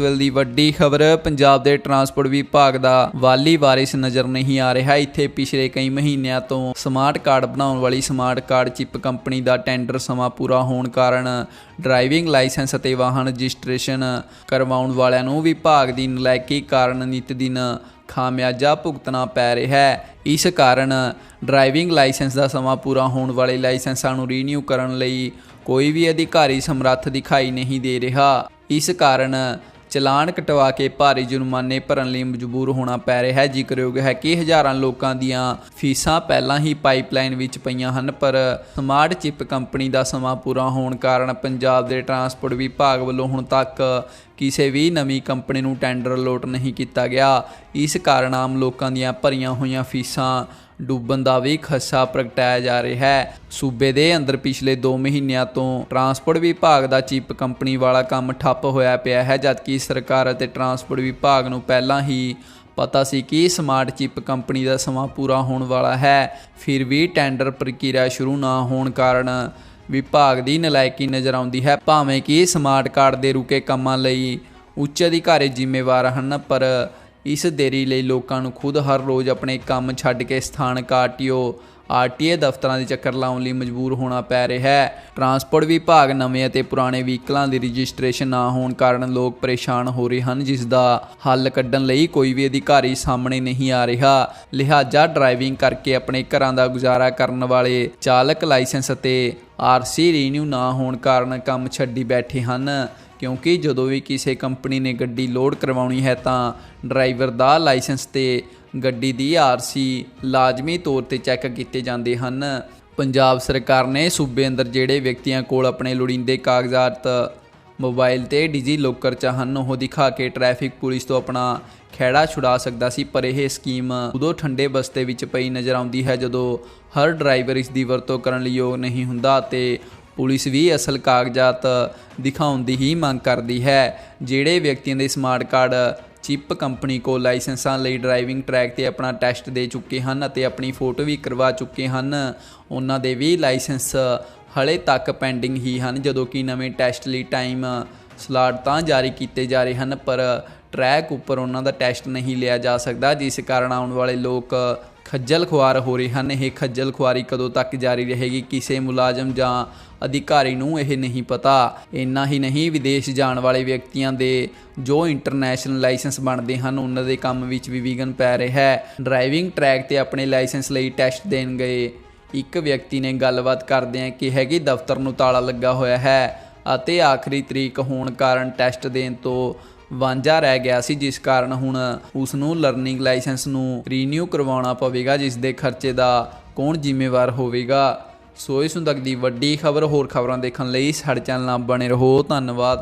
ਇਸ ਵੇਲੇ ਦੀ ਵੱਡੀ ਖਬਰ, ਪੰਜਾਬ ਦੇ ਟਰਾਂਸਪੋਰਟ ਵਿਭਾਗ ਦਾ ਵਾਲੀ ਵਾਰਿਸ ਨਜ਼ਰ ਨਹੀਂ ਆ ਰਿਹਾ। ਇੱਥੇ ਪਿਛਲੇ ਕਈ ਮਹੀਨਿਆਂ ਤੋਂ ਸਮਾਰਟ ਕਾਰਡ ਬਣਾਉਣ ਵਾਲੀ ਸਮਾਰਟ ਕਾਰਡ ਚਿਪ ਕੰਪਨੀ ਦਾ ਟੈਂਡਰ ਸਮਾਂ ਪੂਰਾ ਹੋਣ ਕਾਰਨ ਡਰਾਈਵਿੰਗ ਲਾਇਸੈਂਸ ਅਤੇ ਵਾਹਨ ਰਜਿਸਟ੍ਰੇਸ਼ਨ ਕਰਵਾਉਣ ਵਾਲਿਆਂ ਨੂੰ ਵਿਭਾਗ ਦੀ ਨਲਾਇਕੀ ਕਾਰਨ ਨਿਤ ਦਿਨ ਖਾਮਿਆਜਾ ਭੁਗਤਣਾ ਪੈ ਰਿਹਾ ਹੈ। ਇਸ ਕਾਰਨ ਡਰਾਈਵਿੰਗ ਲਾਇਸੈਂਸ ਦਾ ਸਮਾਂ ਪੂਰਾ ਹੋਣ ਵਾਲੇ ਲਾਇਸੈਂਸਾਂ ਨੂੰ ਰੀਨਿਊ ਕਰਨ ਲਈ ਕੋਈ ਵੀ ਅਧਿਕਾਰੀ ਸਮਰੱਥ ਦਿਖਾਈ ਨਹੀਂ ਦੇ ਰਿਹਾ। ਇਸ ਕਾਰਨ ਚਲਾਨ ਕਟਵਾ ਕੇ ਭਾਰੀ ਜੁਰਮਾਨੇ ਭਰਨ ਲਈ ਮਜਬੂਰ ਹੋਣਾ ਪੈ ਰਿਹਾ ਹੈ। ਜ਼ਿਕਰਯੋਗ ਹੈ ਕਿ ਹਜ਼ਾਰਾਂ ਲੋਕਾਂ ਦੀਆਂ ਫੀਸਾਂ ਪਹਿਲਾਂ ਹੀ ਪਾਈਪਲਾਈਨ ਵਿੱਚ ਪਈਆਂ ਹਨ, ਪਰ ਸਮਾਰਟ ਚਿਪ ਕੰਪਨੀ ਦਾ ਸਮਾਂ ਪੂਰਾ ਹੋਣ ਕਾਰਨ ਪੰਜਾਬ ਦੇ ਟਰਾਂਸਪੋਰਟ ਵਿਭਾਗ ਵੱਲੋਂ ਹੁਣ ਤੱਕ ਕਿਸੇ ਵੀ ਨਵੀਂ ਕੰਪਨੀ ਨੂੰ ਟੈਂਡਰ ਲੋਟ ਨਹੀਂ ਕੀਤਾ ਗਿਆ। ਇਸ ਕਾਰਨ ਆਮ ਲੋਕਾਂ ਦੀਆਂ ਭਰੀਆਂ ਹੋਈਆਂ ਫੀਸਾਂ ਡੁੱਬਣ ਦਾ ਵੀ ਖਦਸ਼ਾ ਪ੍ਰਗਟਾਇਆ ਜਾ ਰਿਹਾ ਹੈ। ਸੂਬੇ ਦੇ ਅੰਦਰ ਪਿਛਲੇ 2 ਮਹੀਨਿਆਂ ਤੋਂ ਟਰਾਂਸਪੋਰਟ ਵਿਭਾਗ ਦਾ ਚਿਪ ਕੰਪਨੀ ਵਾਲਾ ਕੰਮ ਠੱਪ ਹੋਇਆ ਪਿਆ ਹੈ, ਜਦਕਿ ਸਰਕਾਰ ਅਤੇ ਟਰਾਂਸਪੋਰਟ ਵਿਭਾਗ ਨੂੰ ਪਹਿਲਾਂ ਹੀ ਪਤਾ ਸੀ ਕਿ ਸਮਾਰਟ ਚਿਪ ਕੰਪਨੀ ਦਾ ਸਮਾਂ ਪੂਰਾ ਹੋਣ ਵਾਲਾ ਹੈ। ਫਿਰ ਵੀ ਟੈਂਡਰ ਪ੍ਰਕਿਰਿਆ ਸ਼ੁਰੂ ਨਾ ਹੋਣ ਕਾਰਨ ਵਿਭਾਗ ਦੀ ਨਲਾਇਕੀ ਨਜ਼ਰ ਆਉਂਦੀ ਹੈ। ਭਾਵੇਂ ਕਿ ਸਮਾਰਟ ਕਾਰਡ ਦੇ ਰੁਕੇ ਕੰਮਾਂ ਲਈ ਉੱਚ ਅਧਿਕਾਰੀ ਜ਼ਿੰਮੇਵਾਰ ਹਨ, ਪਰ ਇਸ ਦੇਰੀ ਲਈ ਲੋਕਾਂ ਨੂੰ ਖੁਦ ਹਰ ਰੋਜ਼ ਆਪਣੇ ਕੰਮ ਛੱਡ ਕੇ ਸਥਾਨਕ ਆਰਟੀਓ ਆਰਟੀਏ ਦਫ਼ਤਰਾਂ ਦੇ ਚੱਕਰ ਲਾਉਣ ਲਈ ਮਜਬੂਰ ਹੋਣਾ ਪੈ ਰਿਹਾ ਹੈ। ਟਰਾਂਸਪੋਰਟ ਵਿਭਾਗ ਨਵੇਂ ਅਤੇ ਪੁਰਾਣੇ ਵਹੀਕਲਾਂ ਦੀ ਰਜਿਸਟ੍ਰੇਸ਼ਨ ਨਾ ਹੋਣ ਕਾਰਨ ਲੋਕ ਪਰੇਸ਼ਾਨ ਹੋ ਰਹੇ ਹਨ, ਜਿਸ ਦਾ ਹੱਲ ਕੱਢਣ ਲਈ ਕੋਈ ਵੀ ਅਧਿਕਾਰੀ ਸਾਹਮਣੇ ਨਹੀਂ ਆ ਰਿਹਾ। ਲਿਹਾਜ਼ਾ ਡਰਾਈਵਿੰਗ ਕਰਕੇ ਆਪਣੇ ਘਰਾਂ ਦਾ ਗੁਜ਼ਾਰਾ ਕਰਨ ਵਾਲੇ ਚਾਲਕ ਲਾਇਸੈਂਸ ਅਤੇ ਆਰਸੀ ਰੀਨਿਊ ਨਾ ਹੋਣ ਕਾਰਨ ਕੰਮ ਛੱਡੀ ਬੈਠੇ ਹਨ। ਕਿਉਂਕਿ ਜਦੋਂ ਵੀ ਕਿਸੇ ਕੰਪਨੀ ਨੇ ਗੱਡੀ ਲੋਡ ਕਰਵਾਉਣੀ ਹੈ ਤਾਂ ਡਰਾਈਵਰ ਦਾ ਲਾਇਸੈਂਸ ਤੇ ਗੱਡੀ ਦੀ ਆਰਸੀ ਲਾਜ਼ਮੀ ਤੌਰ ਤੇ ਚੈੱਕ ਕੀਤੇ ਜਾਂਦੇ ਹਨ। ਪੰਜਾਬ ਸਰਕਾਰ ਨੇ ਸੂਬੇ ਅੰਦਰ ਜਿਹੜੇ ਵਿਅਕਤੀਆਂ ਕੋਲ ਆਪਣੇ ਲੋੜੀਂਦੇ ਕਾਗਜ਼ਾਤ ਮੋਬਾਈਲ ਤੇ ਡਿਜੀ ਲੋਕਰ ਚ ਹਨ, ਉਹ ਦਿਖਾ ਕੇ ਟ੍ਰੈਫਿਕ ਪੁਲਿਸ ਤੋਂ ਆਪਣਾ ਖੈੜਾ ਛੁਡਾ ਸਕਦਾ ਸੀ, ਪਰ ਇਹ ਸਕੀਮ ਉਦੋਂ ਠੰਡੇ ਬਸਤੇ ਵਿੱਚ ਪਈ ਨਜ਼ਰ ਆਉਂਦੀ ਹੈ ਜਦੋਂ ਹਰ ਡਰਾਈਵਰ ਇਸ ਦੀ ਵਰਤੋਂ ਕਰਨ ਲਈ ਯੋਗ ਨਹੀਂ ਹੁੰਦਾ ਤੇ ਪੁਲਿਸ ਵੀ ਅਸਲ ਕਾਗਜ਼ਾਤ ਦਿਖਾਉਣ ਦੀ ਹੀ ਮੰਗ ਕਰਦੀ ਹੈ। ਜਿਹੜੇ ਵਿਅਕਤੀਆਂ ਦੇ ਸਮਾਰਟ ਕਾਰਡ ਚਿਪ ਕੰਪਨੀ ਕੋਲ ਲਾਇਸੈਂਸਾਂ ਲਈ ਡਰਾਈਵਿੰਗ ਟਰੈਕ ਤੇ ਆਪਣਾ ਟੈਸਟ ਦੇ ਚੁੱਕੇ ਹਨ ਅਤੇ ਆਪਣੀ ਫੋਟੋ ਵੀ ਕਰਵਾ ਚੁੱਕੇ ਹਨ, ਉਹਨਾਂ ਦੇ ਵੀ ਲਾਇਸੈਂਸ ਹਲੇ ਤੱਕ ਪੈਂਡਿੰਗ ਹੀ ਹਨ, ਜਦੋਂ ਕਿ ਨਵੇਂ ਟੈਸਟ ਲਈ ਟਾਈਮ ਸਲਾਟ ਤਾਂ ਜਾਰੀ ਕੀਤੇ ਜਾ ਰਹੇ ਹਨ, ਪਰ ਟਰੈਕ ਉੱਪਰ ਉਹਨਾਂ ਦਾ ਟੈਸਟ ਨਹੀਂ ਲਿਆ ਜਾ ਸਕਦਾ, ਜਿਸ ਕਾਰਨ ਆਉਣ ਵਾਲੇ ਲੋਕ ਖੱਜਲ ਖੁਆਰ ਹੋ ਰਹੇ ਹਨ। ਇਹ ਖੱਜਲ ਖੁਆਰੀ ਕਦੋਂ ਤੱਕ ਜਾਰੀ ਰਹੇਗੀ? ਕਿਸੇ ਮੁਲਾਜ਼ਮ ਜਾਂ ਅਧਿਕਾਰੀ ਨੂੰ ਇਹ ਨਹੀਂ ਪਤਾ। ਇੰਨਾ ਹੀ ਨਹੀਂ, ਵਿਦੇਸ਼ ਜਾਣ ਵਾਲੇ ਵਿਅਕਤੀਆਂ ਦੇ ਜੋ ਇੰਟਰਨੈਸ਼ਨਲ ਲਾਇਸੈਂਸ ਬਣਦੇ ਹਨ, ਉਹਨਾਂ ਦੇ ਕੰਮ ਵਿੱਚ ਵੀ ਵਿਘਨ ਪੈ ਰਿਹਾ ਹੈ। ਡਰਾਈਵਿੰਗ ਟਰੈਕ ਤੇ ਆਪਣੇ ਲਾਇਸੈਂਸ ਲਈ ਟੈਸਟ ਦੇਣ ਗਏ ਇੱਕ ਵਿਅਕਤੀ ਨੇ ਗੱਲਬਾਤ ਕਰਦਿਆਂ ਕਿਹਾ ਕਿ ਦਫ਼ਤਰ ਨੂੰ ਤਾਲਾ ਲੱਗਾ ਹੋਇਆ ਹੈ ਅਤੇ ਆਖਰੀ ਤਰੀਕ ਹੋਣ ਕਾਰਨ ਟੈਸਟ ਦੇਣ ਤੋਂ ਵਾਂਝਾ ਰਹਿ ਗਿਆ ਸੀ, ਜਿਸ ਕਾਰਨ ਹੁਣ ਉਸ ਨੂੰ ਲਰਨਿੰਗ ਲਾਇਸੈਂਸ ਨੂੰ ਰੀਨਿਊ ਕਰਵਾਉਣਾ ਪਵੇਗਾ, ਜਿਸ ਦੇ ਖਰਚੇ ਦਾ ਕੌਣ ਜ਼ਿੰਮੇਵਾਰ ਹੋਵੇਗਾ। ਸੋ ਇਸ ਨੂੰ ਤੱਕ ਦੀ ਵੱਡੀ ਖਬਰ, ਹੋਰ ਖਬਰਾਂ ਦੇਖਣ ਲਈ ਸਾਡੇ ਚੈਨਲ ਨਾਲ ਬਣੇ ਰਹੋ। ਧੰਨਵਾਦ।